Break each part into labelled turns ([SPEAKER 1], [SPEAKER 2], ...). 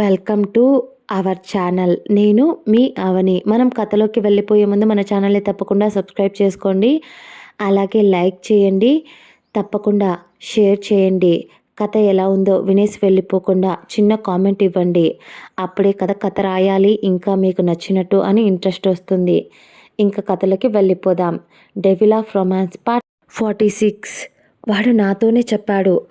[SPEAKER 1] Welcome to our channel. నేను మీ అవని. మనం కథలోకి వెళ్ళిపోయే ముందు మన ఛానల్ని తప్పకుండా సబ్స్క్రైబ్ చేసుకోండి. అలాగే లైక్ చేయండి. తప్పకుండా షేర్ చేయండి. కథ ఎలా ఉందో వినేసి వెళ్ళిపోకుండా చిన్న కామెంట్ ఇవ్వండి. అప్పుడే కథ కథ రాయాలి. ఇంకా మీకు నచ్చినట్టు అని ఇంట్రెస్ట్ వస్తుంది. ఇంకా కథలోకి వెళ్ళిపోదాం. Devil of romance part forty six. వాడు నాతోనే చెప్పాడు.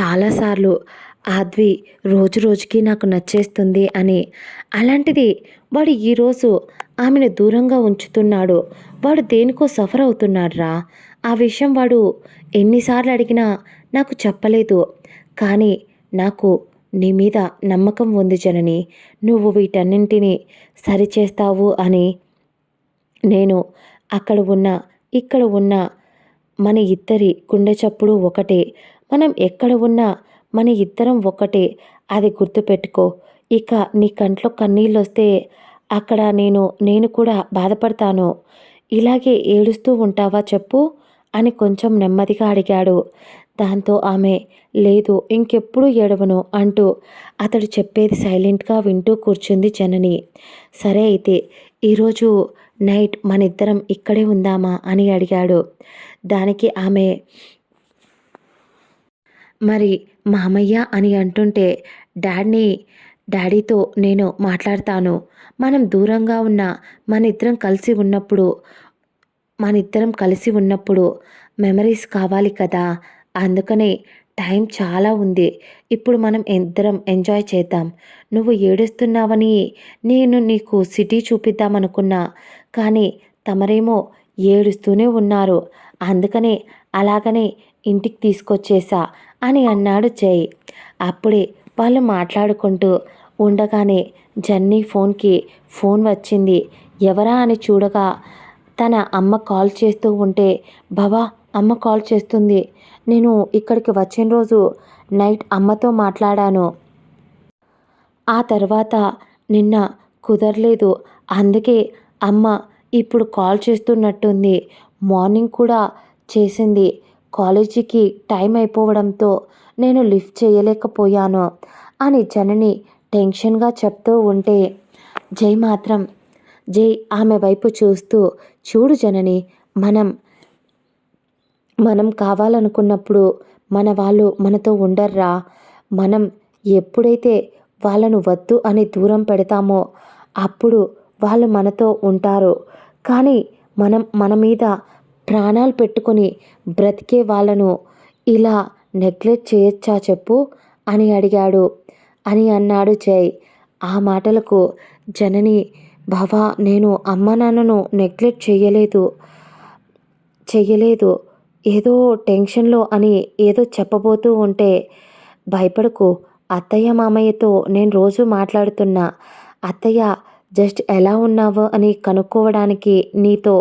[SPEAKER 1] చాలాసార్లు ఆద్వి రోజు రోజుకి నాకు నచ్చేస్తుంది అని. అలాంటిది వాడు ఈరోజు ఆమెను దూరంగా ఉంచుతున్నాడు. వాడు దేనికో సఫర్ అవుతున్నాడురా? ఆ విషయం వాడు ఎన్నిసార్లు అడిగినా నాకు చెప్పలేదు. కానీ నాకు నీ మీద నమ్మకం ఉంది జనని. నువ్వు వీటన్నింటినీ సరిచేస్తావు అని. నేను అక్కడ ఉన్న ఇక్కడ ఉన్న మన ఇద్దరి గుండె చప్పుడు ఒకటే. మనం ఎక్కడ ఉన్నా మన ఇద్దరం ఒకటే. అది గుర్తుపెట్టుకో. ఇక నీ కంట్లో కన్నీళ్ళు వస్తే అక్కడ నేను నేను కూడా బాధపడతాను. ఇలాగే ఏడుస్తూ ఉంటావా చెప్పు అని కొంచెం నెమ్మదిగా అడిగాడు. దాంతో ఆమె లేదు ఇంకెప్పుడు ఏడవను అంటూ అతడు చెప్పేది సైలెంట్గా వింటూ కూర్చుంది జనని. సరే అయితే ఈరోజు నైట్ మన ఇద్దరం ఇక్కడే ఉందామా అని అడిగాడు. దానికి ఆమె మరి మామయ్య అని అంటుంటే డాడీని డాడీతో నేను మాట్లాడతాను. మనం దూరంగా ఉన్న మన ఇద్దరం కలిసి ఉన్నప్పుడు మన ఇద్దరం కలిసి ఉన్నప్పుడు మెమరీస్ కావాలి కదా. అందుకనే టైం చాలా ఉంది. ఇప్పుడు మనం ఇద్దరం ఎంజాయ్ చేద్దాం. నువ్వు ఏడుస్తున్నావని నేను నీకు సిటీ చూపిద్దామనుకున్నా. కానీ తమరేమో ఏడుస్తూనే ఉన్నారు. అందుకనే అలాగనే ఇంటికి తీసుకొచ్చేసా అని అన్నాడు జై. అప్పుడే వాళ్ళు మాట్లాడుకుంటూ ఉండగానే జన్నీ ఫోన్కి ఫోన్ వచ్చింది. ఎవరా అని చూడగా తన అమ్మ కాల్ చేస్తూ ఉంటే బాబా అమ్మ కాల్ చేస్తుంది. నేను ఇక్కడికి వచ్చిన రోజు నైట్ అమ్మతో మాట్లాడాను. ఆ తర్వాత నిన్న కుదరలేదు. అందుకే అమ్మ ఇప్పుడు కాల్ చేస్తున్నట్టుంది. మార్నింగ్ కూడా చేసింది. కాలేజీకి టైం అయిపోవడంతో నేను లిఫ్ట్ చేయలేకపోయాను అని జనని టెన్షన్గా చెప్తూ ఉంటే జై మాత్రం జై ఆమె వైపు చూస్తూ చూడు జనని మనం మనం కావాలనుకున్నప్పుడు మన వాళ్ళు మనతో ఉండర్రా మనం ఎప్పుడైతే వాళ్ళను వద్దు అని దూరం పెడతామో అప్పుడు వాళ్ళు మనతో ఉంటారు. కానీ మనం మన మీద ప్రాణాలు పెట్టుకొని బ్రతికే వాళ్ళను ఇలా నెగ్లెక్ట్ చేయొచ్చా చెప్పు? అని అడిగాడు. అని అన్నాడు జై. ఆ మాటలకు జనని బావా నేను అమ్మ నాన్నను నెగ్లెక్ట్ చేయలేదు చెయ్యలేదు ఏదో టెన్షన్లో అని ఏదో చెప్పబోతూ ఉంటే భయపడకు. అత్తయ్య మామయ్యతో నేను రోజు మాట్లాడుతున్నా. అత్తయ్య జస్ట్ ఎలా ఉన్నావు? అని కనుక్కోవడానికి నీతో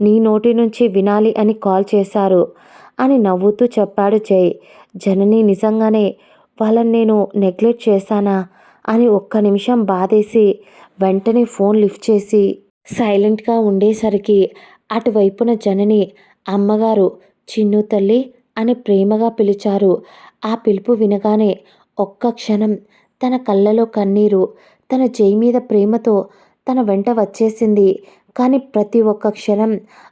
[SPEAKER 1] నీ నోటి నుంచి వినాలి అని కాల్ చేశారు అని నవ్వుతూ చెప్పాడు జై. జనని నిజంగానే వాళ్ళని నేను నెగ్లెక్ట్ చేశానా అని ఒక్క నిమిషం బాధేసి వెంటనే ఫోన్ లిఫ్ట్ చేసి సైలెంట్గా ఉండేసరికి అటువైపున జనని అమ్మగారు చిన్ను తల్లి అని ప్రేమగా పిలిచారు. ఆ పిలుపు వినగానే ఒక్క క్షణం తన కళ్ళలో కన్నీరు తన జై మీద ప్రేమతో తన వెంట వచ్చేసింది. కానీ ప్రతి ఒక్క క్షణం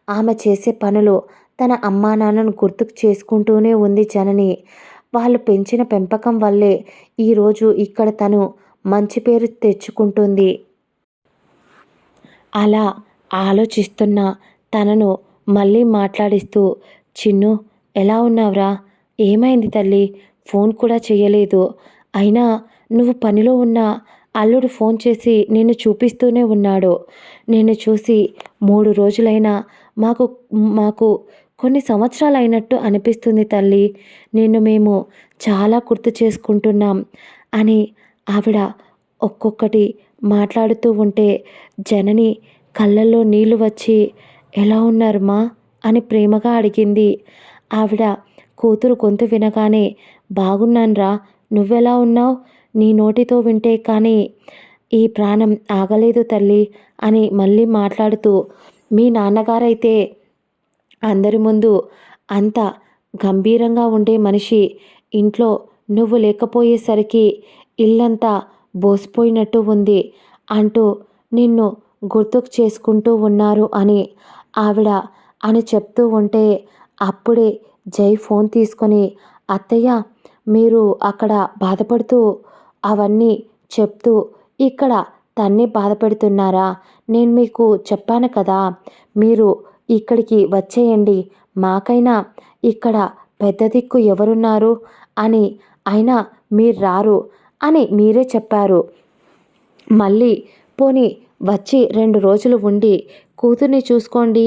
[SPEAKER 1] ఆమె చేసే పనులు తన అమ్మా నాన్నను గుర్తుకు చేసుకుంటూనే ఉంది జనని. వాళ్ళు పెంచిన పెంపకం వల్లే ఈరోజు ఇక్కడ తను మంచి పేరు తెచ్చుకుంటుంది. అలా ఆలోచిస్తున్న తనను మళ్ళీ మాట్లాడిస్తూ చిన్ను ఎలా ఉన్నావురా? ఏమైంది తల్లి? ఫోన్ కూడా చేయలేదు అయినా నువ్వు పనిలో ఉన్న అల్లుడు ఫోన్ చేసి నిన్ను చూపిస్తూనే ఉన్నాడు. నిన్ను చూసి మూడు రోజులైనా మాకు మాకు కొన్ని సంవత్సరాలు అయినట్టు అనిపిస్తుంది తల్లి. నిన్ను మేము చాలా గుర్తు చేసుకుంటున్నాం అని ఆవిడ ఒక్కొక్కటి మాట్లాడుతూ ఉంటే జనని కళ్ళల్లో నీళ్ళు వచ్చి ఎలా ఉన్నారు మా? అని ప్రేమగా అడిగింది. ఆవిడ కూతురు గొంతు వినగానే బాగున్నాన్రా. నువ్వెలా ఉన్నావు? నీ నోటితో వింటే కానీ ఈ ప్రాణం ఆగలేదు తల్లి అని మళ్ళీ మాట్లాడుతూ మీ నాన్నగారైతే అందరి ముందు అంత గంభీరంగా ఉండే మనిషి ఇంట్లో నువ్వు లేకపోయేసరికి ఇల్లంతా బోసిపోయినట్టు ఉంది అంటూ నిన్ను గుర్తుకు చేసుకుంటూ ఉన్నారు అని ఆవిడ అని చెప్తూ ఉంటే అప్పుడే జై ఫోన్ తీసుకొని అత్తయ్య మీరు అక్కడ బాధపడుతూ అవన్నీ చెప్తూ ఇక్కడ తన్ని బాధపెడుతున్నారా? నేను మీకు చెప్పాను కదా మీరు ఇక్కడికి వచ్చేయండి. మాకైనా ఇక్కడ పెద్ద దిక్కు ఎవరున్నారు? అని. అయినా మీరు రారు అని మీరే చెప్పారు. మళ్ళీ పోని వచ్చి రెండు రోజులు ఉండి కూతుర్ని చూసుకోండి.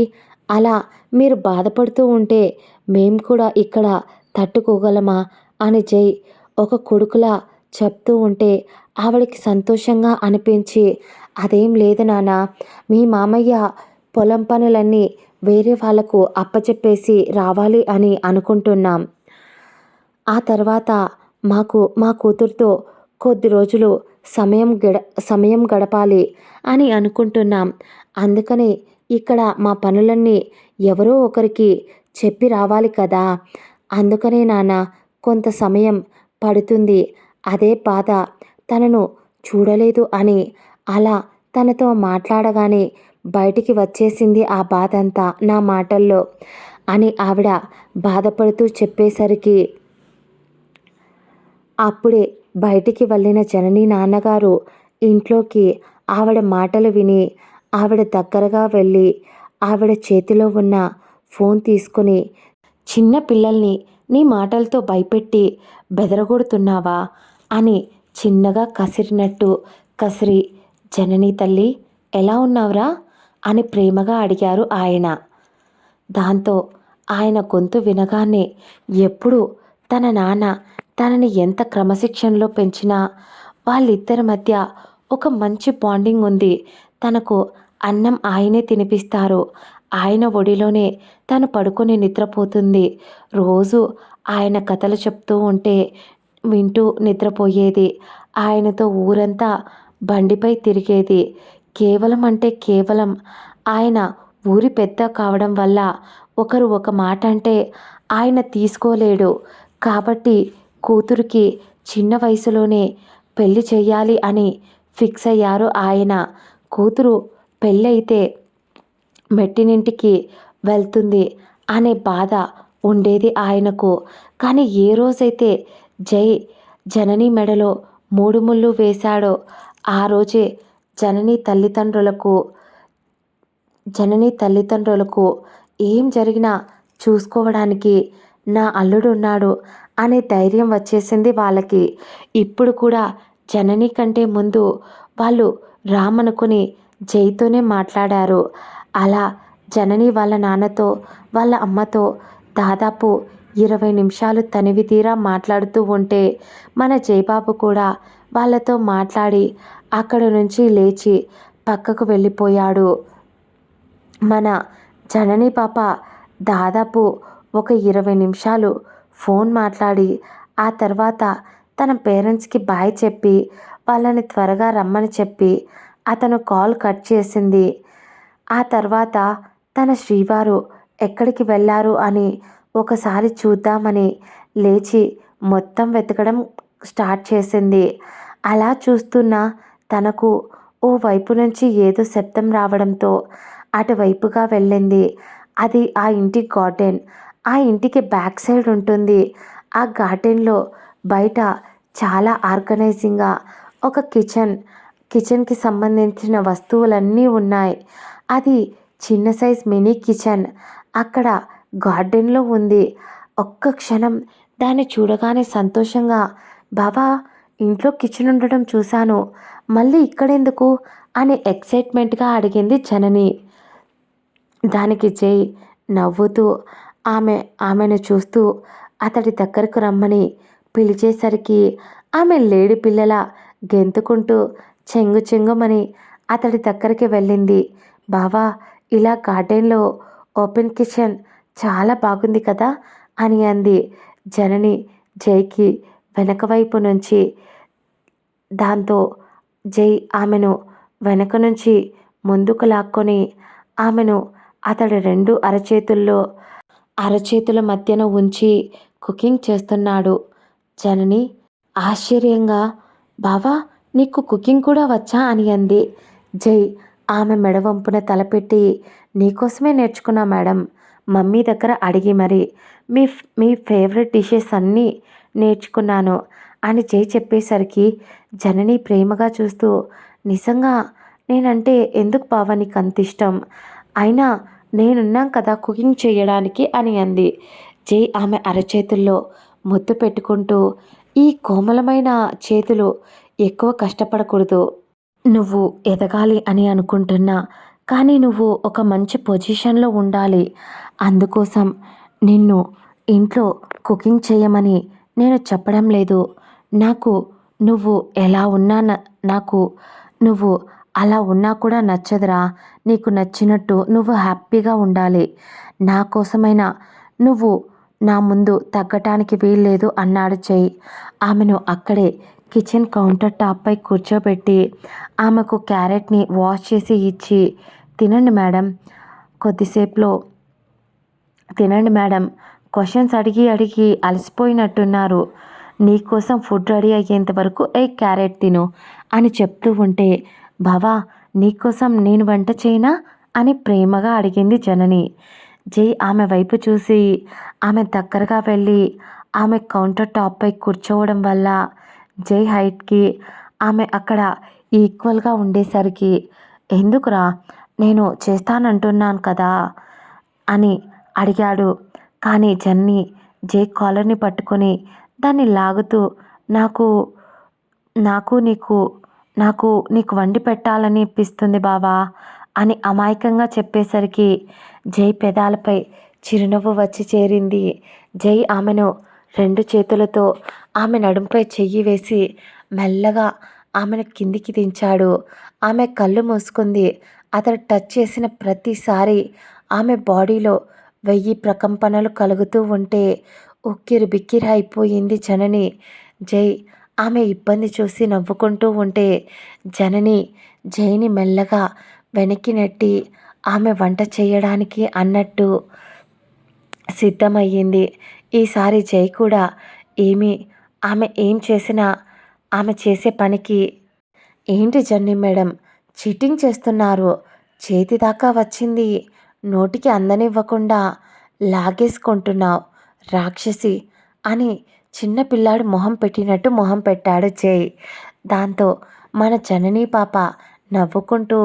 [SPEAKER 1] అలా మీరు బాధపడుతూ ఉంటే మేం కూడా ఇక్కడ తట్టుకోగలమా? అని జై ఒక కొడుకులా చెప్తూ ఉంటే ఆవిడకి సంతోషంగా అనిపించి అదేం లేదు నాన్న మీ మామయ్య పొలం పనులన్నీ వేరే వాళ్ళకు అప్పచెప్పేసి రావాలి అని అనుకుంటున్నాం. ఆ తర్వాత మాకు మా కూతురుతో కొద్ది రోజులు సమయం గడ సమయం గడపాలి అని అనుకుంటున్నాం. అందుకని ఇక్కడ మా పనులన్నీ ఎవరో ఒకరికి చెప్పి రావాలి కదా. అందుకనే నాన్న కొంత సమయం పడుతుంది. అదే బాధ తనను చూడలేదు అని అలా తనతో మాట్లాడగానే బయటికి వచ్చేసింది ఆ బాధ అంతా నా మాటల్లో అని ఆవిడ బాధపడుతూ చెప్పేసరికి అప్పుడే బయటికి వెళ్ళిన జనని నాన్నగారు ఇంట్లోకి ఆవిడ మాటలు విని ఆవిడ దగ్గరగా వెళ్ళి ఆవిడ చేతిలో ఉన్న ఫోన్ తీసుకుని చిన్న పిల్లల్ని నీ మాటలతో భయపెట్టి బెదరగొడుతున్నావా? అని చిన్నగా కసిరినట్టు కసిరి జననీ తల్లి ఎలా ఉన్నావురా? అని ప్రేమగా అడిగారు ఆయన. దాంతో ఆయన గొంతు వినగానే ఎప్పుడు తన నాన్న తనని ఎంత క్రమశిక్షణలో పెంచినా వాళ్ళిద్దరి మధ్య ఒక మంచి బాండింగ్ ఉంది. తనకు అన్నం ఆయనే తినిపిస్తారు. ఆయన ఒడిలోనే తను పడుకొని నిద్రపోతుంది. రోజు ఆయన కథలు చెప్తూ ఉంటే వింటూ నిద్రపోయేది. ఆయనతో ఊరంతా బండిపై తిరిగేది. కేవలం అంటే కేవలం ఆయన ఊరి పెద్ద కావడం వల్ల ఒకరు ఒక మాట అంటే ఆయన తీసుకోలేడు. కాబట్టి కూతురికి చిన్న వయసులోనే పెళ్ళి చేయాలి అని ఫిక్స్ అయ్యారు ఆయన. కూతురు పెళ్ళైతే మెట్టినింటికి వెళ్తుంది అనే బాధ ఉండేది ఆయనకు. కానీ ఏ రోజైతే జై జనని మెడలో మూడు ముళ్ళు వేశాడో ఆ రోజే జనని తల్లిదండ్రులకు జనని తల్లిదండ్రులకు ఏం జరిగినా చూసుకోవడానికి నా అల్లుడు ఉన్నాడు అనే ధైర్యం వచ్చేసింది వాళ్ళకి. ఇప్పుడు కూడా జనని కంటే ముందు వాళ్ళు రామనుకుని జైతోనే మాట్లాడారు. అలా జనని వాళ్ళ నాన్నతో వాళ్ళ అమ్మతో దాదాపు ఇరవై నిమిషాలు తనివి తీరా మాట్లాడుతూ ఉంటే మన జయబాబు కూడా వాళ్ళతో మాట్లాడి అక్కడ నుంచి లేచి పక్కకు వెళ్ళిపోయాడు. మన జనని పాప దాదాపు ఒక ఇరవై నిమిషాలు ఫోన్ మాట్లాడి ఆ తర్వాత తన పేరెంట్స్కి బాయ్ చెప్పి వాళ్ళని త్వరగా రమ్మని చెప్పి అతను కాల్ కట్ చేసింది. ఆ తర్వాత తన శ్రీవారు ఎక్కడికి వెళ్ళారు అని ఒకసారి చూద్దామని లేచి మొత్తం వెతకడం స్టార్ట్ చేసింది. అలా చూస్తున్న తనకు ఓ వైపు నుంచి ఏదో శబ్దం రావడంతో అటువైపుగా వెళ్ళింది. అది ఆ ఇంటి గార్డెన్. ఆ ఇంటికి బ్యాక్ సైడ్ ఉంటుంది. ఆ గార్డెన్లో బయట చాలా ఆర్గనైజింగ్గా ఒక కిచెన్. కిచెన్కి సంబంధించిన వస్తువులన్నీ ఉన్నాయి. అది చిన్న సైజ్ మినీ కిచెన్. అక్కడ గార్డెన్లో ఉంది. ఒక్క క్షణం. దాన్ని చూడగానే సంతోషంగా బాబా ఇంట్లో కిచెన్ ఉండడం చూశాను. మళ్ళీ ఇక్కడెందుకు? అని ఎక్సైట్మెంట్గా అడిగింది జనని. దానికి జై. నవ్వుతూ ఆమె ఆమెను చూస్తూ అతడి దగ్గరకు రమ్మని పిలిచేసరికి ఆమె లేడి పిల్లల గెంతుకుంటూ చెంగు చెంగుమని అతడి దగ్గరికి వెళ్ళింది. బావా ఇలా గార్డెన్లో ఓపెన్ కిచెన్ చాలా బాగుంది కదా? అని అంది. జనని జైకి వెనక వైపు నుంచి దాంతో జై ఆమెను వెనక నుంచి ముందుకు లాక్కొని ఆమెను అతడి రెండు అరచేతుల్లో అరచేతుల మధ్యన ఉంచి కుకింగ్ చేస్తున్నాడు. జనని ఆశ్చర్యంగా బావా నీకు కుకింగ్ కూడా వచ్చా? అని అంది. జై ఆమె మెడవంపున తలపెట్టి నీకోసమే నేర్చుకున్నా మేడం. మమ్మీ దగ్గర అడిగి మరి మీ మీ ఫేవరెట్ డిషెస్ అన్నీ నేర్చుకున్నాను అని జై చెప్పేసరికి జనని ప్రేమగా చూస్తూ నిజంగా నేనంటే ఎందుకు బావ నీకు అంత ఇష్టం అయినా నేనున్నాం కదా కుకింగ్ చేయడానికి అని అంది. జై ఆమె అరచేతుల్లో ముద్దు పెట్టుకుంటూ ఈ కోమలమైన చేతులు ఎక్కువ కష్టపడకూడదు. నువ్వు ఎదగాలి అని అనుకుంటున్నా కానీ నువ్వు ఒక మంచి పొజిషన్లో ఉండాలి. అందుకోసం నిన్ను ఇంట్లో కుకింగ్ చేయమని నేను చెప్పడం లేదు. నాకు నువ్వు ఎలా ఉన్నా నాకు నువ్వు అలా ఉన్నా కూడా నచ్చదురా. నీకు నచ్చినట్టు నువ్వు హ్యాపీగా ఉండాలి. నా కోసమైనా నువ్వు నా ముందు తగ్గటానికి వీల్లేదు అన్నాడు చెయ్యి ఆమెను అక్కడే కిచెన్ కౌంటర్ టాప్పై కూర్చోబెట్టి ఆమెకు క్యారెట్ని వాష్ చేసి ఇచ్చి తినండి మేడం కొద్దిసేపులో తినండి మేడం. క్వశ్చన్స్ అడిగి అడిగి అలసిపోయినట్టున్నారు. నీకోసం ఫుడ్ రెడీ అయ్యేంత వరకు ఏ క్యారెట్ తిను అని చెప్తూ ఉంటే బావా నీకోసం నేను వంట చేయనా అని ప్రేమగా అడిగింది జనని. జై ఆమె వైపు చూసి ఆమె దగ్గరగా వెళ్ళి ఆమె కౌంటర్ టాప్పై కూర్చోవడం వల్ల జై హైట్కి ఆమె అక్కడ ఈక్వల్గా ఉండేసరికి ఎందుకురా? నేను చేస్తానంటున్నాను కదా అని అడిగాడు. కానీ జన్ని జే కాలర్ని పట్టుకొని దాన్ని లాగుతూ నాకు నాకు నీకు నాకు నీకు వండి పెట్టాలని ఇప్పిస్తుంది బావా అని అమాయకంగా చెప్పేసరికి జై పెదాలపై చిరునవ్వు వచ్చి చేరింది. జై ఆమెను రెండు చేతులతో ఆమె నడుంపై చెయ్యి వేసి మెల్లగా ఆమెను కిందికి దించాడు. ఆమె కళ్ళు మూసుకుంది. అతడు టచ్ చేసిన ప్రతిసారి ఆమె బాడీలో వెయ్యి ప్రకంపనలు కలుగుతూ ఉంటే ఉక్కిరి బిక్కిరి అయిపోయింది జనని. జై ఆమె ఇబ్బంది చూసి నవ్వుకుంటూ ఉంటే జనని జైని మెల్లగా వెనక్కి నెట్టి ఆమె వంట చేయడానికి అన్నట్టు సిద్ధమయ్యింది. ఈసారి జై కూడా ఏమి ఆమె ఏం చేసినా ఆమె చేసే పనికి ఏంటి జన్ని మేడం? చీటింగ్ చేస్తున్నారు. చేతి దాకా వచ్చింది. నోటికి అందనివ్వకుండా లాగేసుకుంటున్నావు రాక్షసి అని చిన్న పిల్లాడు మొహం పెట్టినట్టు మొహం పెట్టాడు జై. దాంతో మన జననీ పాప నవ్వుకుంటూ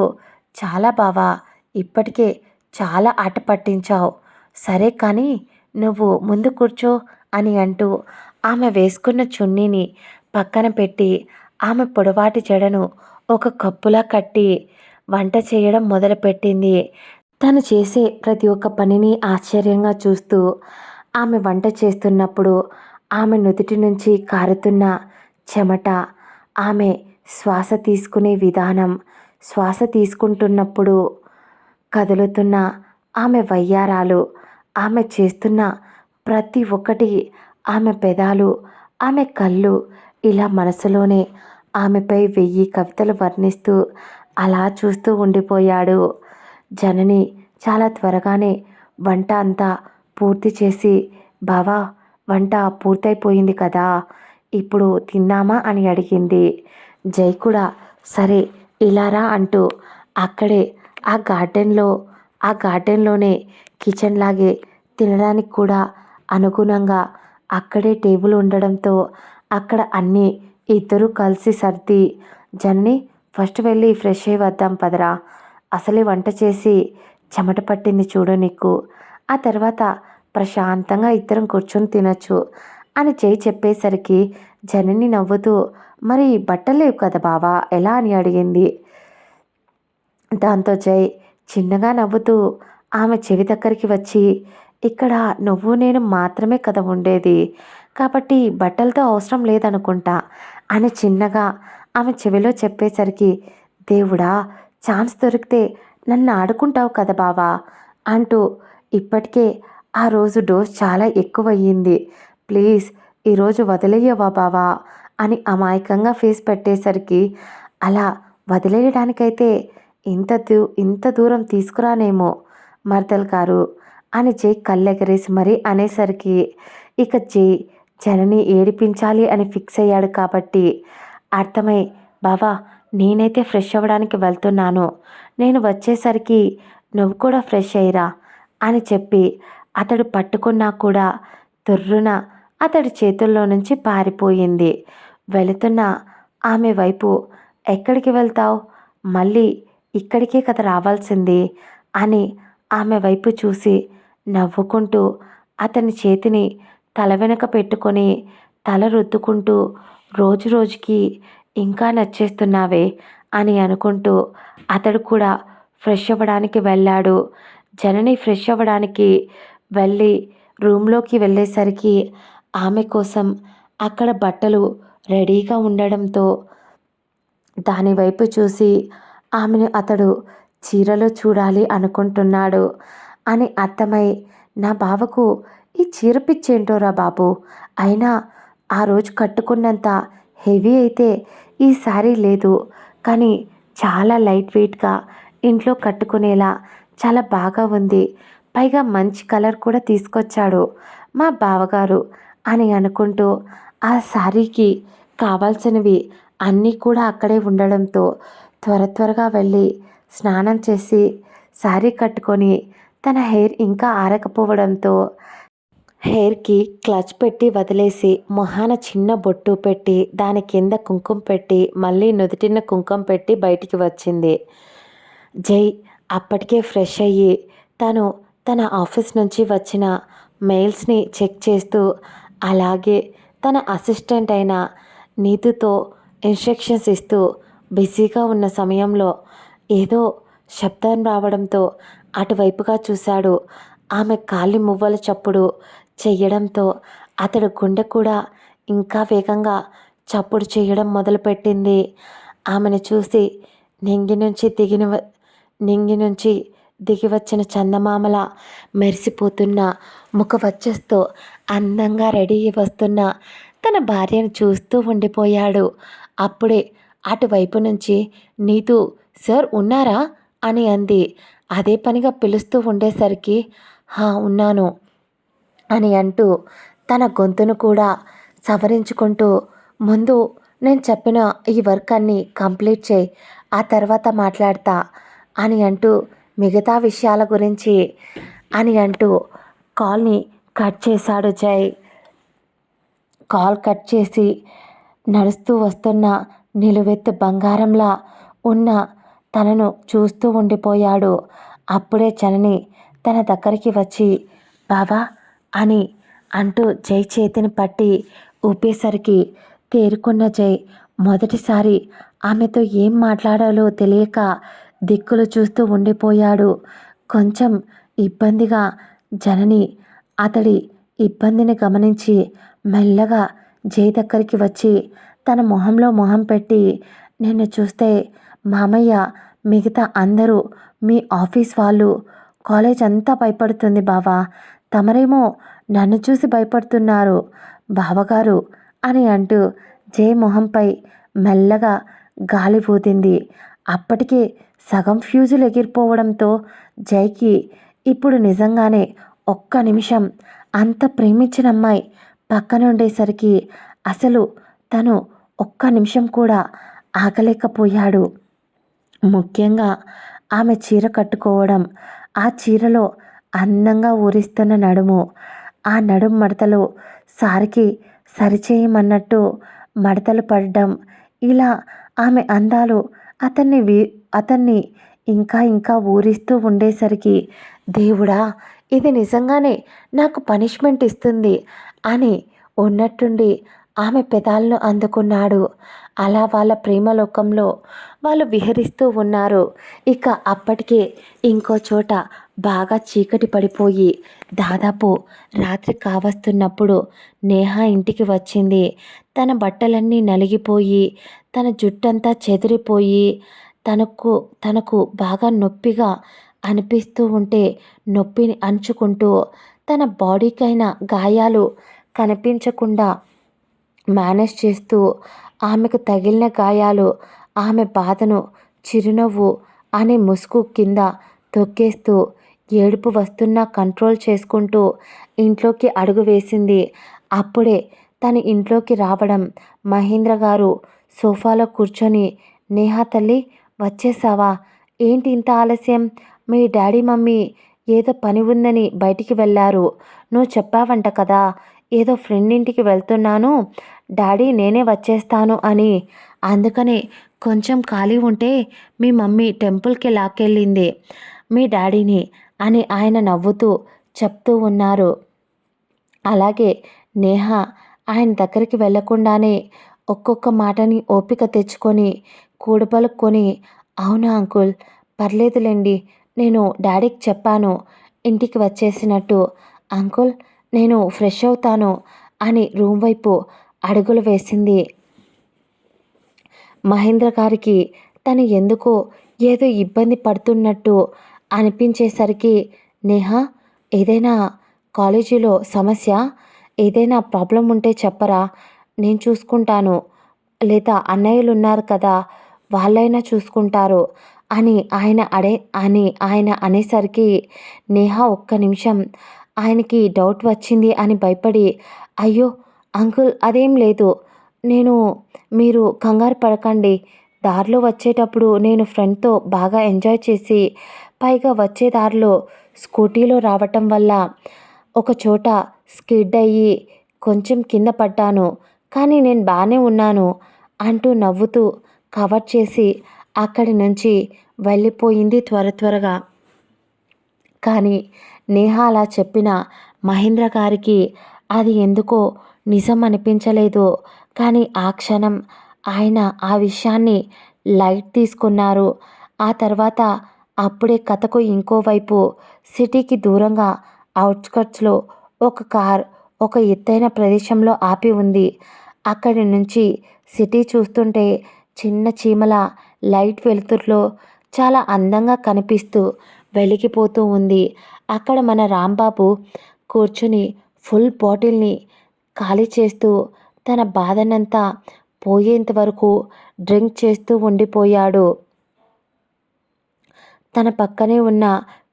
[SPEAKER 1] చాలా బావా ఇప్పటికే చాలా ఆట పట్టించావు. సరే కానీ నువ్వు ముందు కూర్చో అని అంటూ ఆమె వేసుకున్న చున్నీని పక్కన పెట్టి ఆమె పొడవాటి జడను ఒక కప్పులా కట్టి వంట చేయడం మొదలుపెట్టింది. తను చేసే ప్రతి ఒక్క పనిని ఆశ్చర్యంగా చూస్తూ ఆమె వంట చేస్తున్నప్పుడు ఆమె నుదుటి నుంచి కారుతున్న చెమట ఆమె శ్వాస తీసుకునే విధానం శ్వాస తీసుకుంటున్నప్పుడు కదులుతున్న ఆమె వయ్యారాలు ఆమె చేస్తున్న ప్రతి ఒక్కటి ఆమె పెదాలు ఆమె కళ్ళు ఇలా మనసులోనే ఆమెపై వెయ్యి కవితలు వర్ణిస్తూ అలా చూస్తూ ఉండిపోయాడు. జనని చాలా త్వరగానే వంట అంతా పూర్తి చేసి బావా వంట పూర్తయిపోయింది కదా ఇప్పుడు తిందామా? అని అడిగింది. జై కూడా సరే ఇలారా అంటూ అక్కడే ఆ గార్డెన్లో ఆ గార్డెన్లోనే కిచెన్ లాగే తినడానికి కూడా అనుగుణంగా అక్కడే టేబుల్ ఉండడంతో అక్కడ అన్నీ ఇద్దరూ కలిసి సర్ది జన్ని ఫస్ట్ వెళ్ళి ఫ్రెష్ అయ్యి వద్దాం పదరా అసలే వంట చేసి చెమట పట్టింది చూడు నీకు. ఆ తర్వాత ప్రశాంతంగా ఇద్దరం కూర్చొని తినచ్చు అని చేయి చెప్పేసరికి జనని నవ్వుతూ మరి బట్టలేవు కదా బావా? ఎలా అని అడిగింది. దాంతో జై చిన్నగా నవ్వుతూ ఆమె చెవి దగ్గరికి వచ్చి ఇక్కడ నువ్వు నేను మాత్రమే కదా ఉండేది. కాబట్టి బట్టలతో అవసరం లేదనుకుంటా అని చిన్నగా ఆమె చెవిలో చెప్పేసరికి దేవుడా ఛాన్స్ దొరికితే నన్ను ఆడుకుంటావు కదా బావా అంటూ ఇప్పటికే ఆ రోజు డోస్ చాలా ఎక్కువయ్యింది. ప్లీజ్ ఈరోజు వదిలేయవా బావా అని అమాయకంగా ఫేస్ పెట్టేసరికి అలా వదిలేయడానికైతే ఇంత దూ ఇంత దూరం తీసుకురానేమో మర్దల్ గారు అని జై కళ్ళెగరేసి మరీ అనేసరికి ఇక జై జనని ఏడిపించాలి అని ఫిక్స్ అయ్యాడు కాబట్టి అర్థమై బావా నేనైతే ఫ్రెష్ అవ్వడానికి వెళ్తున్నాను. నేను వచ్చేసరికి నువ్వు కూడా ఫ్రెష్ అయ్యిరా అని చెప్పి అతడు పట్టుకున్నా కూడా తుర్రున అతడి చేతుల్లో నుంచి పారిపోయింది. వెళుతున్న ఆమె వైపు ఎక్కడికి వెళ్తావు? మళ్ళీ ఇక్కడికే కథ రావాల్సింది అని ఆమె వైపు చూసి నవ్వుకుంటూ అతని చేతిని తల వెనుక పెట్టుకొని తల రుద్దుకుంటూ రోజు రోజుకి ఇంకా నచ్చేస్తున్నావే అని అనుకుంటూ అతడు కూడా ఫ్రెష్ అవ్వడానికి వెళ్ళాడు. జనని ఫ్రెష్ అవ్వడానికి వెళ్ళి రూమ్లోకి వెళ్ళేసరికి ఆమె కోసం అక్కడ బట్టలు రెడీగా ఉండడంతో దాని వైపు చూసి ఆమెను అతడు చీరలో చూడాలి అనుకుంటున్నాడు అని అర్థమై నా బావకు ఈ చీర పిచ్చేంటోరా బాబు? అయినా ఆ రోజు కట్టుకున్నంత హెవీ అయితే ఈ శారీ లేదు. కానీ చాలా లైట్ వెయిట్గా ఇంట్లో కట్టుకునేలా చాలా బాగా ఉంది. పైగా మంచి కలర్ కూడా తీసుకొచ్చాడు మా బావగారు అని అనుకుంటూ ఆ శారీకి కావాల్సినవి అన్నీ కూడా అక్కడే ఉండడంతో త్వర త్వరగా వెళ్ళి స్నానం చేసి శారీ కట్టుకొని తన హెయిర్ ఇంకా ఆరకపోవడంతో హెయిర్కి క్లచ్ పెట్టి వదిలేసి మొహాన చిన్న బొట్టు పెట్టి దాని కింద కుంకుమ పెట్టి మళ్ళీ నుదుటిన కుంకుమ పెట్టి బయటికి వచ్చింది. జై అప్పటికే ఫ్రెష్ అయ్యి తను తన ఆఫీస్ నుంచి వచ్చిన మెయిల్స్ని చెక్ చేస్తూ అలాగే తన అసిస్టెంట్ అయిన నీతుతో ఇన్స్ట్రక్షన్స్ ఇస్తూ బిజీగా ఉన్న సమయంలో ఏదో శబ్దం రావడంతో అటువైపుగా చూశాడు. ఆమె కాలి మువ్వల చప్పుడు చెయ్యడంతో అతడు గుండె కూడా ఇంకా వేగంగా చప్పుడు చేయడం మొదలుపెట్టింది. ఆమెను చూసి నింగి నుంచి దిగిన నింగి నుంచి దిగి వచ్చిన చందమామల మెరిసిపోతున్న ముఖ వచ్చస్తో అందంగా రెడీ వస్తున్న తన భార్యను చూస్తూ ఉండిపోయాడు. అప్పుడే అటువైపు నుంచి నీతు సార్ ఉన్నారా? అని అంది. అదే పనిగా పిలుస్తూ ఉండేసరికి హా ఉన్నాను. అని అంటూ తన గొంతును కూడా సవరించుకుంటూ ముందు నేను చెప్పిన ఈ వర్క్ అన్ని కంప్లీట్ చేయి ఆ తర్వాత మాట్లాడతా అని అంటూ మిగతా విషయాల గురించి అని అంటూ కాల్ని కట్ చేశాడు జై. కాల్ కట్ చేసి నడుస్తూ వస్తున్న నిలువెత్తు బంగారంలా ఉన్న తనను చూస్తూ ఉండిపోయాడు. అప్పుడే చనని తన దగ్గరికి వచ్చి బావా అని అంటూ జై చేతిని పట్టి ఊపేసరికి తేరుకున్న జై మొదటిసారి ఆమెతో ఏం మాట్లాడాలో తెలియక దిక్కులు చూస్తూ ఉండిపోయాడు. కొంచెం ఇబ్బందిగా జనని అతడి ఇబ్బందిని గమనించి మెల్లగా జై దగ్గరికి వచ్చి తన మొహంలో మొహం పెట్టి నిన్ను చూస్తే మామయ్య మిగతా అందరూ మీ ఆఫీస్ వాళ్ళు కాలేజ్ అంతా భయపడుతుంది బావా తమరేమో నన్ను చూసి భయపడుతున్నారు. బావగారు అని అంటూ జే మొహంపై మెల్లగా గాలి ఊదింది. అప్పటికే సగం ఫ్యూజులు ఎగిరిపోవడంతో జైకి ఇప్పుడు నిజంగానే ఒక్క నిమిషం అంత ప్రేమించిన అమ్మాయి పక్కనుండేసరికి అసలు తను ఒక్క నిమిషం కూడా ఆగలేకపోయాడు. ముఖ్యంగా ఆమె చీర కట్టుకోవడం ఆ చీరలో అందంగా ఊరిస్తున్న నడుము. ఆ నడుము మడతలు సారికి సరిచేయమన్నట్టు మడతలు పడడం. ఇలా ఆమె అందాలు అతన్ని వీ అతన్ని ఇంకా ఇంకా ఊరిస్తూ ఉండేసరికి దేవుడా ఇది నిజంగానే నాకు పనిష్మెంట్ ఇస్తుంది అని ఉన్నట్టుండి ఆమె పెదాలను అందుకున్నాడు. అలా వాళ్ళ ప్రేమలోకంలో వాళ్ళు విహరిస్తూ ఉన్నారు. ఇక అప్పటికే ఇంకో చోట బాగా చీకటి పడిపోయి దాదాపు రాత్రి కావస్తున్నప్పుడు నేహ ఇంటికి వచ్చింది. తన బట్టలన్నీ నలిగిపోయి తన జుట్టంతా చెదిరిపోయి తనకు తనకు బాగా నొప్పిగా అనిపిస్తూ ఉంటే నొప్పిని అంచుకుంటూ తన బాడీకైన గాయాలు కనిపించకుండా మేనేజ్ చేస్తూ ఆమెకు తగిలిన గాయాలు ఆమె బాధను చిరునవ్వు అనే ముసుగు కింద తొక్కేస్తూ ఏడుపు వస్తున్నా కంట్రోల్ చేసుకుంటూ ఇంట్లోకి అడుగు వేసింది. అప్పుడే తన ఇంట్లోకి రావడం మహేంద్ర గారు సోఫాలో కూర్చొని నేహా తల్లి వచ్చేసావా? ఏంటి ఇంత ఆలస్యం? మీ డాడీ మమ్మీ ఏదో పని ఉందని బయటికి వెళ్ళారు. నువ్వు చెప్పావంట కదా ఏదో ఫ్రెండ్ ఇంటికి వెళ్తున్నాను. డాడీ నేనే వచ్చేస్తాను అని. అందుకనే కొంచెం ఖాళీ ఉంటే మీ మమ్మీ టెంపుల్కి లాక్కెళ్ళింది. మీ డాడీని అని ఆయన నవ్వుతూ చెప్తూ ఉన్నారు. అలాగే నేహ ఆయన దగ్గరికి వెళ్ళకుండానే ఒక్కొక్క మాటని ఓపిక తెచ్చుకొని కూడపలుక్కొని అవునా అంకుల్ పర్లేదులేండి నేను డాడీకి చెప్పాను ఇంటికి వచ్చేసినట్టు. అంకుల్ నేను ఫ్రెష్ అవుతాను అని రూమ్ వైపు అడుగులు వేసింది. మహేంద్ర గారికి తను ఎందుకో ఏదో ఇబ్బంది పడుతున్నట్టు అనిపించేసరికి నేహ ఏదైనా కాలేజీలో సమస్య? ఏదైనా ప్రాబ్లం ఉంటే చెప్పరా? నేను చూసుకుంటాను. లేదా అన్నయ్యలు ఉన్నారు కదా వాళ్ళైనా చూసుకుంటారు అని ఆయన అడే అని ఆయన అనేసరికి నేహ ఒక్క నిమిషం. ఆయనకి డౌట్ వచ్చింది అని భయపడి అయ్యో అంకుల్ అదేం లేదు. నేను మీరు కంగారు పడకండి. దారిలో వచ్చేటప్పుడు నేను ఫ్రెండ్తో బాగా ఎంజాయ్ చేసి పైగా వచ్చే దారిలో స్కూటీలో రావటం వల్ల ఒక చోట స్కిడ్ అయ్యి కొంచెం కింద పడ్డాను. కానీ నేను బాగానే ఉన్నాను అంటూ నవ్వుతూ కవర్ చేసి అక్కడి నుంచి వెళ్ళిపోయింది త్వర త్వరగా. కానీ నేహ అలా చెప్పిన మహేంద్ర గారికి అది ఎందుకో నిజం అనిపించలేదు. కానీ ఆ క్షణం ఆయన ఆ విషయాన్ని లైట్ తీసుకున్నారు. ఆ తర్వాత అప్పుడే కథకు ఇంకోవైపు సిటీకి దూరంగా అవుట్స్కట్స్లో ఒక కార్ ఒక ఎత్తైన ప్రదేశంలో ఆపి ఉంది. అక్కడి నుంచి సిటీ చూస్తుంటే చిన్న చీమల లైట్ వెలుతురులో చాలా అందంగా కనిపిస్తూ వెలిగిపోతూ ఉంది. అక్కడ మన రాంబాబు కూర్చుని ఫుల్ బాటిల్ని ఖాళీ చేస్తూ తన బాధనంతా పోయేంత వరకు డ్రింక్ చేస్తూ ఉండిపోయాడు. తన పక్కనే ఉన్న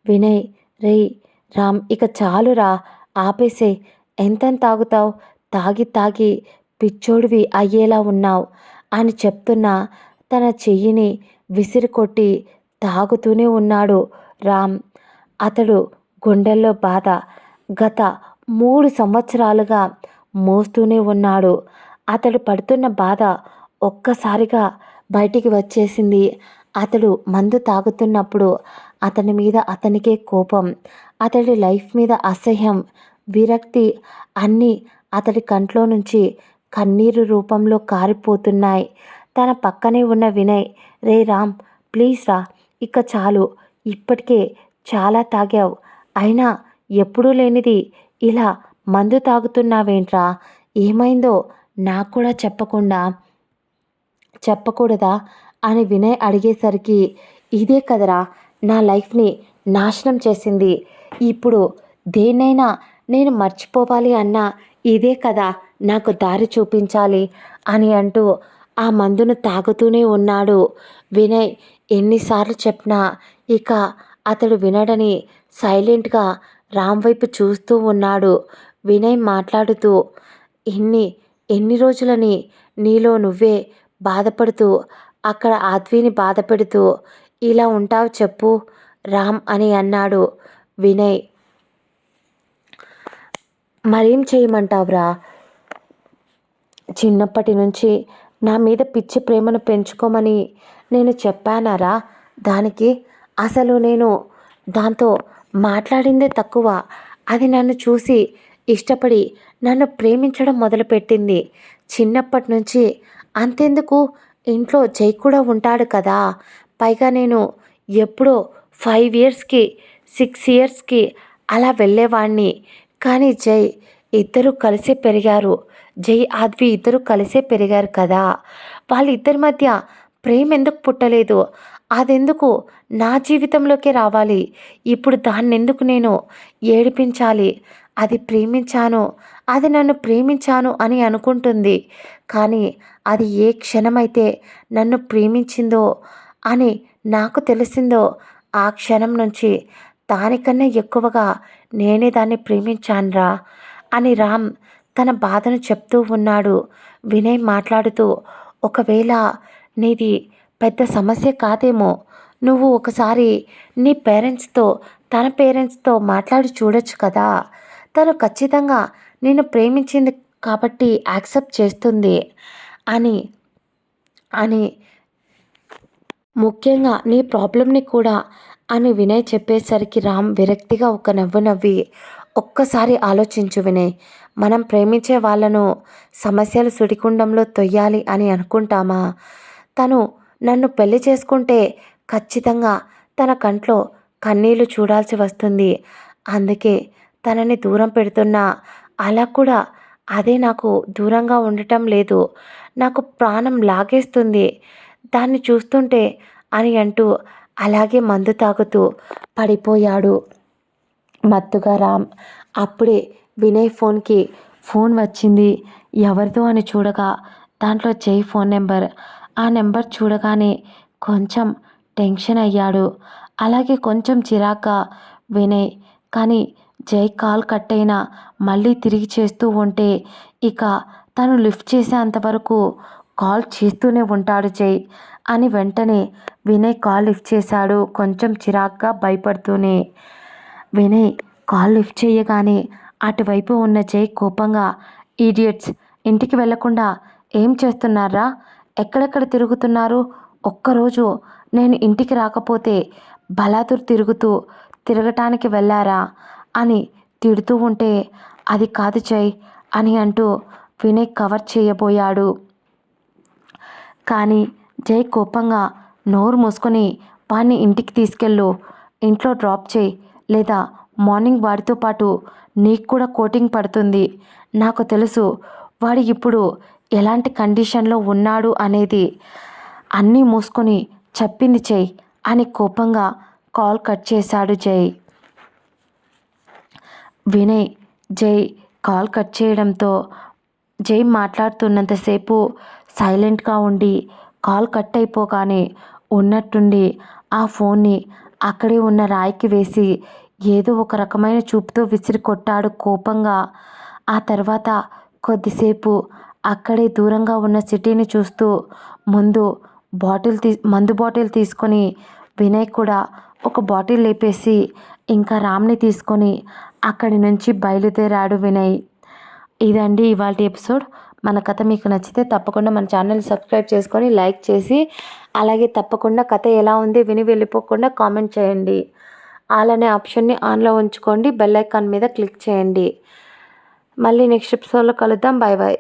[SPEAKER 1] వినయ్ రే రామ్ ఇక చాలురా ఆపేసే ఎంత తాగుతావు? తాగి తాగి పిచ్చోడివి అయ్యేలా ఉన్నావు? అని చెప్తున్న తన చెయ్యిని విసిరికొట్టి తాగుతూనే ఉన్నాడు రామ్. అతడు గుండెల్లో బాధ గత మూడు సంవత్సరాలుగా మోస్తూనే ఉన్నాడు. అతడు పడుతున్న బాధ ఒక్కసారిగా బయటికి వచ్చేసింది. అతడు మందు తాగుతున్నప్పుడు అతని మీద అతనికే కోపం అతడి లైఫ్ మీద అసహ్యం విరక్తి అన్నీ అతడి కంట్లో నుంచి కన్నీరు రూపంలో కారిపోతున్నాయి. తన పక్కనే ఉన్న వినయ్ రే రామ్ ప్లీజ్ రా ఇక చాలు ఇప్పటికే చాలా తాగావు అయినా ఎప్పుడూ లేనిది ఇలా మందు తాగుతున్నావేంట్రా? ఏమైందో నాకు కూడా చెప్పకుండా చెప్పకూడదా? అని వినయ్ అడిగేసరికి ఇదే కదరా నా లైఫ్ని నాశనం చేసింది. ఇప్పుడు దేన్నైనా నేను మర్చిపోవాలి అన్నా ఇదే కదా నాకు దారి చూపించాలి అని అంటూ ఆ మందును తాగుతూనే ఉన్నాడు వినయ్. ఎన్నిసార్లు చెప్పినా ఇక అతడు వినడని సైలెంట్గా రామ్ వైపు చూస్తూ ఉన్నాడు. వినయ్ మాట్లాడుతూ ఎన్ని ఎన్ని రోజులని నీలో నువ్వే బాధపడుతూ అక్కడ ఆద్విని బాధ పెడుతూ ఇలా ఉంటావు చెప్పు రామ్ అని అన్నాడు వినయ్. మరేం చేయమంటావురా? చిన్నప్పటి నుంచి నా మీద పిచ్చి ప్రేమను పెంచుకోమని నేను చెప్పానారా దానికి? అసలు నేను దాంతో మాట్లాడిందే తక్కువ. అది నన్ను చూసి ఇష్టపడి నన్ను ప్రేమించడం మొదలుపెట్టింది. చిన్నప్పటి నుంచి అంతెందుకు? ఇంట్లో జై కూడా ఉంటాడు కదా. పైగా నేను ఎప్పుడో ఫైవ్ ఇయర్స్కి సిక్స్ ఇయర్స్కి అలా వెళ్ళేవాణ్ణి. కానీ జై ఇద్దరు కలిసే పెరిగారు. జై ఆద్వి ఇద్దరు కలిసే పెరిగారు కదా. వాళ్ళిద్దరి మధ్య ప్రేమ ఎందుకు పుట్టలేదు. అదెందుకు? నా జీవితంలోకి రావాలి. ఇప్పుడు దాన్నెందుకు నేను ఏడిపించాలి? అది ప్రేమించాను. అది నన్ను ప్రేమించాను అని అనుకుంటుంది. కానీ అది ఏ క్షణమైతే నన్ను ప్రేమించిందో అని నాకు తెలిసిందో ఆ క్షణం నుంచి దానికన్నా ఎక్కువగా నేనే దాన్ని ప్రేమించాన్రా అని రామ్ తన బాధను చెప్తూ ఉన్నాడు. వినయ్ మాట్లాడుతూ ఒకవేళ నీది పెద్ద సమస్య కాదేమో. నువ్వు ఒకసారి నీ పేరెంట్స్తో తన పేరెంట్స్తో మాట్లాడి చూడొచ్చు కదా. తను ఖచ్చితంగా నేను ప్రేమించింది కాబట్టి యాక్సెప్ట్ చేస్తుంది అని అని ముఖ్యంగా నీ ప్రాబ్లమ్ని కూడా అని వినయ్ చెప్పేసరికి రామ్ విరక్తిగా ఒక నవ్వు నవ్వి ఒక్కసారి ఆలోచించు వినయ్ మనం ప్రేమించే వాళ్ళను సమస్యలు సుడికుండంలో తొయ్యాలి అని అనుకుంటామా? తను నన్ను పెళ్ళి చేసుకుంటే ఖచ్చితంగా తన కంట్లో కన్నీళ్ళు చూడాల్సి వస్తుంది. అందుకే తనని దూరం పెడుతున్నా అలా కూడా అదే నాకు దూరంగా ఉండటం లేదు. నాకు ప్రాణం లాగేస్తుంది. దాన్ని చూస్తుంటే అని అంటూ అలాగే మందు తాగుతూ పడిపోయాడు. మత్తుగా రామ్ అప్పుడే వినయ్ ఫోన్కి ఫోన్ వచ్చింది. ఎవరిదో అని చూడగా దాంట్లో జై ఫోన్ నెంబర్. ఆ నెంబర్ చూడగానే కొంచెం టెన్షన్ అయ్యాడు. అలాగే కొంచెం చిరాగ్గా వినయ్. కానీ జై కాల్ కట్ అయినా మళ్ళీ తిరిగి చేస్తూ ఉంటే ఇక తను లిఫ్ట్ చేసేంతవరకు కాల్ చేస్తూనే ఉంటాడు జై అని వెంటనే వినయ్ కాల్ లిఫ్ట్ చేశాడు. కొంచెం చిరాగ్గా భయపడుతూనే వినయ్ కాల్ లిఫ్ట్ చేయగానే అటువైపు ఉన్న జై కోపంగా ఈడియట్స్ ఇంటికి వెళ్ళకుండా ఏం చేస్తున్నారా? ఎక్కడెక్కడ తిరుగుతున్నారు? ఒక్కరోజు నేను ఇంటికి రాకపోతే బలాదుర్ తిరుగుతూ తిరగటానికి వెళ్ళారా? అని తిడుతూ ఉంటే అది కాదు జై అని అంటూ వినయ్ కవర్ చేయబోయాడు. కానీ జై కోపంగా నోరు మూసుకొని వాడిని ఇంటికి తీసుకెళ్ళు ఇంట్లో డ్రాప్ చేయి లేదా మార్నింగ్ వాడితో పాటు నీకు కూడా కోటింగ్ పడుతుంది. నాకు తెలుసు వాడు ఇప్పుడు ఎలాంటి కండిషన్లో ఉన్నాడు అనేది అన్నీ మూసుకొని చెప్పింది చెయ్యి అని కోపంగా కాల్ కట్ చేశాడు జై. వినయ్ జై కాల్ కట్ చేయడంతో జై మాట్లాడుతున్నంతసేపు సైలెంట్గా ఉండి కాల్ కట్ అయిపోగానే ఉన్నట్టుండి ఆ ఫోన్ని అక్కడే ఉన్న రాయికి వేసి ఏదో ఒక రకమైన చూపుతో విసిరి కొట్టాడు కోపంగా. ఆ తర్వాత కొద్దిసేపు అక్కడే దూరంగా ఉన్న సిటీని చూస్తూ ముందు బాటిల్ తీ మందు బాటిల్ తీసుకొని వినయ్ కూడా ఒక బాటిల్ లేపేసి ఇంకా రామ్ని తీసుకొని అక్కడి నుంచి బయలుదేరాడు వినయ్. ఇదండి ఇవాళ ఎపిసోడ్. మన కథ మీకు నచ్చితే తప్పకుండా మన ఛానల్ సబ్స్క్రైబ్ చేసుకొని లైక్ చేసి అలాగే తప్పకుండా కథ ఎలా ఉంది విని వెళ్ళిపోకుండా కామెంట్ చేయండి. ఆల్ అనే ఆప్షన్ని ఆన్లో ఉంచుకోండి బెల్ ఐకాన్ మీద క్లిక్ చేయండి. మళ్ళీ నెక్స్ట్ ఎపిసోడ్లో కలుద్దాం. Bye bye